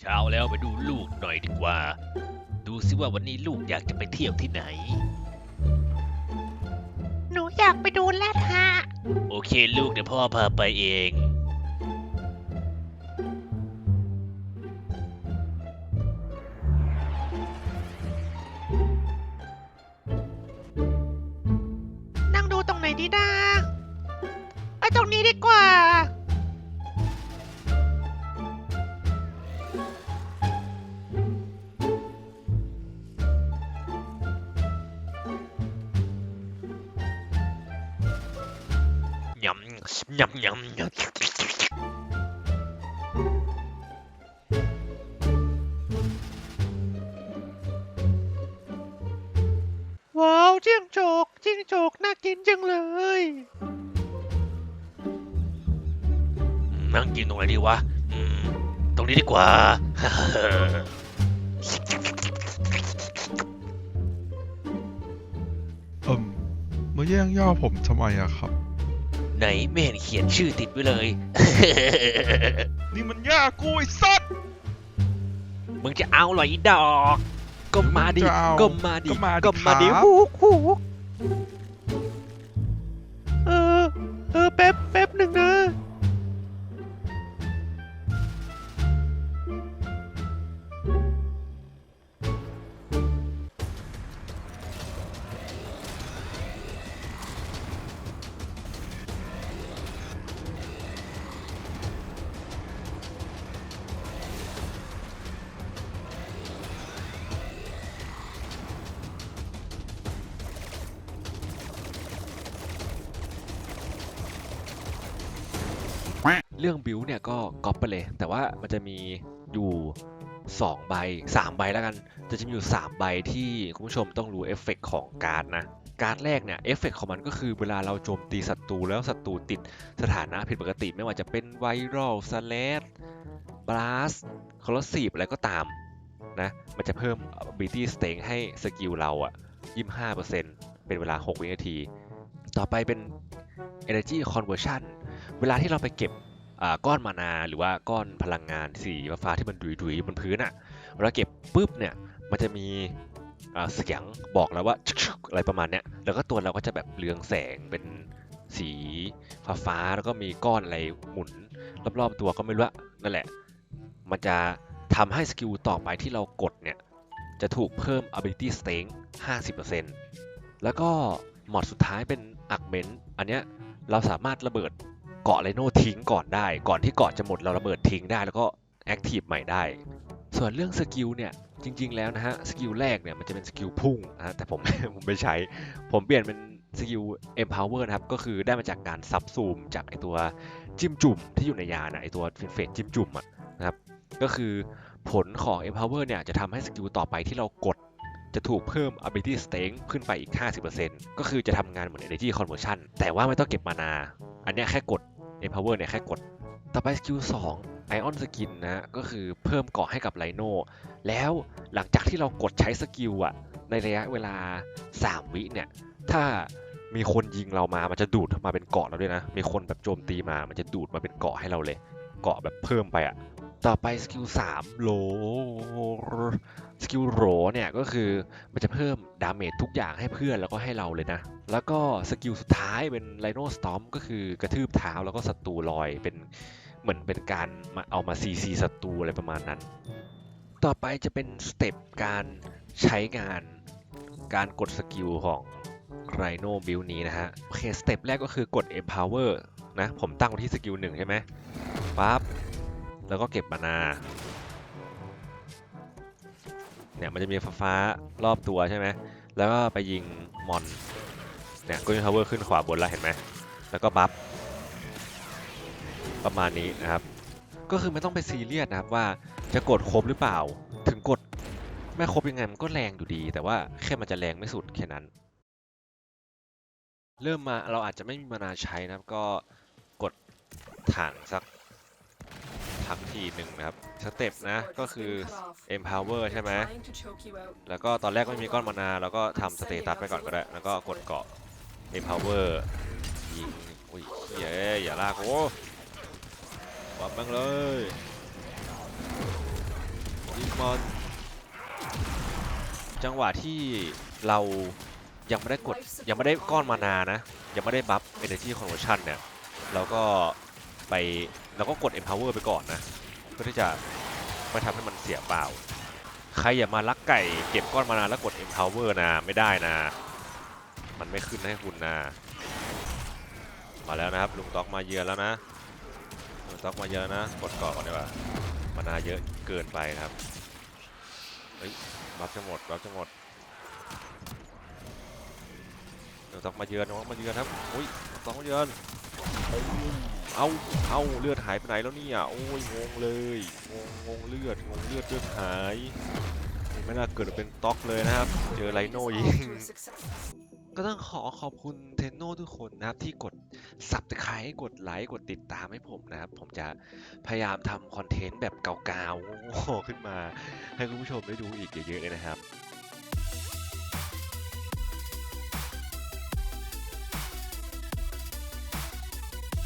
เช้าแล้วไปดูลูกหน่อยดีกว่า ดูสิว่าวันนี้ลูกอยากจะไปเที่ยวที่ไหน หนูอยากไปดูแรดฮะ โอเคลูกเดี๋ยวพ่อพาไปเอง นั่งดูตรงไหนดีนะไอ้ตรงนี้ดีกว่า ยำยำยำยำว้าวจิ้งจกจิ้งจกน่ากินจังเลยนั่งกินตรงไหนดีวะอืมตรงนี้ดีกว่า เอิ่มมาแย่งย่าผมทำไมอะครับ ไหนไม่เห็นเขียนชื่อติดไว้เลย นี่มันย่ากูไอ้สัตว์มึงจะเอาเหรออีดอก ก็มาดิจะเอาก็มาดิ ก็มาดิก็มาดิครับฮูกฮู เรื่องบิวเนี่ยก็ก๊อปไปเลย แต่ว่ามันจะมีอยู่ 2 ใบ 3 ใบแล้วกัน จะจะมีอยู่ 3 ใบที่คุณผู้ชมต้องรู้เอฟเฟกต์ของการ์ดนะ การ์ดแรกเนี่ยเอฟเฟกต์ของมันก็คือเวลาเราโจมตีศัตรูแล้วศัตรูติดสถานะผิดปกติ ไม่ว่าจะเป็นไวรัลสแลดบลัสคอร์ซีฟอะไรก็ตามนะมันจะเพิ่ม ability strength ให้สกิลเราอะ25%เป็นเวลา 6 วินาที ต่อไปเป็น energy conversion เวลาที่เราไปเก็บ ก้อนมานาหรือว่าก้อนพลังงานสีฟ้าที่มันดุยๆบนพื้นอะเวลาเก็บปุ๊บเนี่ยมันจะมีเสียงบอกแล้วว่าอะไรประมาณเนี้ยแล้วก็ตัวเราก็จะแบบเรืองแสงเป็นสีฟ้าๆแล้วก็มีก้อนอะไรหมุนรอบๆตัวก็ไม่รู้อะนั่นแหละ มันจะทำให้สกิลต่อไปที่เรากดเนี่ยจะถูกเพิ่ม ability strength 50%แล้วก็หมอดสุดท้ายเป็นอักเมนอันเนี้ยเราสามารถระเบิด เกาะไลโนทิ้งก่อนได้ ก่อนที่เกาะจะหมดเราระเบิดทิ้งได้แล้วก็แอคทีฟใหม่ได้ ส่วนเรื่องสกิลเนี่ยจริง ๆ แล้วนะฮะสกิลแรกเนี่ยมันจะเป็นสกิลพุ่งนะแต่ผมผมไม่ใช้ ผมเปลี่ยนเป็นสกิล empower นะครับก็คือได้มาจากการซับซูมจากไอตัวจิ้มจุ่มที่อยู่ในยานะไอตัวเฟสจิ้มจุ่มอะนะครับก็คือผลของ empower เนี่ยจะทำให้สกิลต่อไปที่เรากดจะถูกเพิ่ม ability strength ขึ้นไปอีก 50%ก็คือจะทำงานเหมือน energy conversion แต่ว่าไม่ต้องเก็บมานา อันเนี้แค่กด empower เนี่ยแค่กด ต่อไปสกิล2 ion skin นะก็คือเพิ่มเกาะให้กับไลโนแล้วหลังจากที่เรากดใช้สกิลอะในระยะเวลา 3 วิเนี่ย ถ้ามีคนยิงเรามา มันจะดูดมาเป็นเกาะเราด้วยนะ มีคนแบบโจมตีมา มันจะดูดมาเป็นเกาะให้เราเลย เกาะแบบเพิ่มไปอะ ต่อไปสกิล3โหลสกิลโหรเนี่ยก็คือมันจะเพิ่มดาเมจทุกอย่างให้เพื่อนแล้วก็ให้เราเลยนะ แล้วก็สกิลสุดท้ายเป็นไ i โนสตอมก็คือกระทืบเท้าแล้วก็ศัตรูลอยเป็นเหมือนเป็นการมาเอามาซีซีศัตรูอะไรประมาณนั้น ต่อไปจะเป็นสเต็ปการใช้งานการกดสกิลของไรโนบิลนี้นะฮะ โอเค สเต็ปแรกก็คือกด empower นะ ผมตั้งไว้ที่สกิลหนึ่งใช่ไหมปั๊บ แล้วก็เก็บมานา เนี่ยมันจะมีฟ้ารอบตัวใช่ไหม แล้วก็ไปยิงมอน เนี่ยก็มี power ขึ้นขวาบนแล้วเห็นไหม แล้วก็บัฟ ประมาณนี้นะครับ ก็คือไม่ต้องไปซีเรียสนะครับว่าจะกดครบหรือเปล่า ถึงกดไม่ครบยังไงมันก็แรงอยู่ดี แต่ว่าแค่มันจะแรงไม่สุดแค่นั้น เริ่มมาเราอาจจะไม่มีมานาใช้นะครับก็กดถังสัก ถังทีหนึ่งนะครับสเต็ปนะก็คือ empower ใช่ไหมแล้วก็ตอนแรกไม่มีก้อนมานาแล้วก็ทำสเตตัสไปก่อนก็ได้ แล้วก็กดเกาะ empower ยิงอุ้ยเหี้ยอย่าลากโอ้วับแม่งเลยยิงมันจังหวะที่เรายังไม่ได้กดยังไม่ได้ก้อนมานานะ ยังไม่ได้บัฟ energy conversion เนี่ยเราก็ ไปเราก็กด empower ไปก่อนนะ เพื่อที่จะไม่ทำให้มันเสียเปล่า ใครอย่ามาลักไก่เก็บก้อนมานาแล้วกด empower นะไม่ได้นะ มันไม่ขึ้นให้คุณนะมาแล้วนะครับลุงต๊อกมาเยือนแล้วนะลุงต๊อกมาเยือนนะกดเกาะก่อนดีกว่ามานาเยอะเกินไปครับเฮ้ยบัฟจะหมดบัฟจะหมดลุงต๊อกมาเยือนน้องมาเยือนครับอุ้ยต๊อกมาเยือน เอาเอาเลือดหายไปไหนแล้วเนี่ยโอ้ยงงเลยงงงงเลือดงงเลือดเลือดหายไม่น่าเกิดมาเป็นต๊อกเลยนะครับ เจอไลโน่ยิงก็ต้องขอขอบคุณเทนโนทุกคนนะครับ ที่กด subscribe กดไลค์กดติดตามให้ผมนะครับ ผมจะพยายามทำคอนเทนต์แบบเก่าๆโง่ๆขึ้นมา ให้คุณผู้ชมได้ดูอีกเยอะๆเลยนะครับ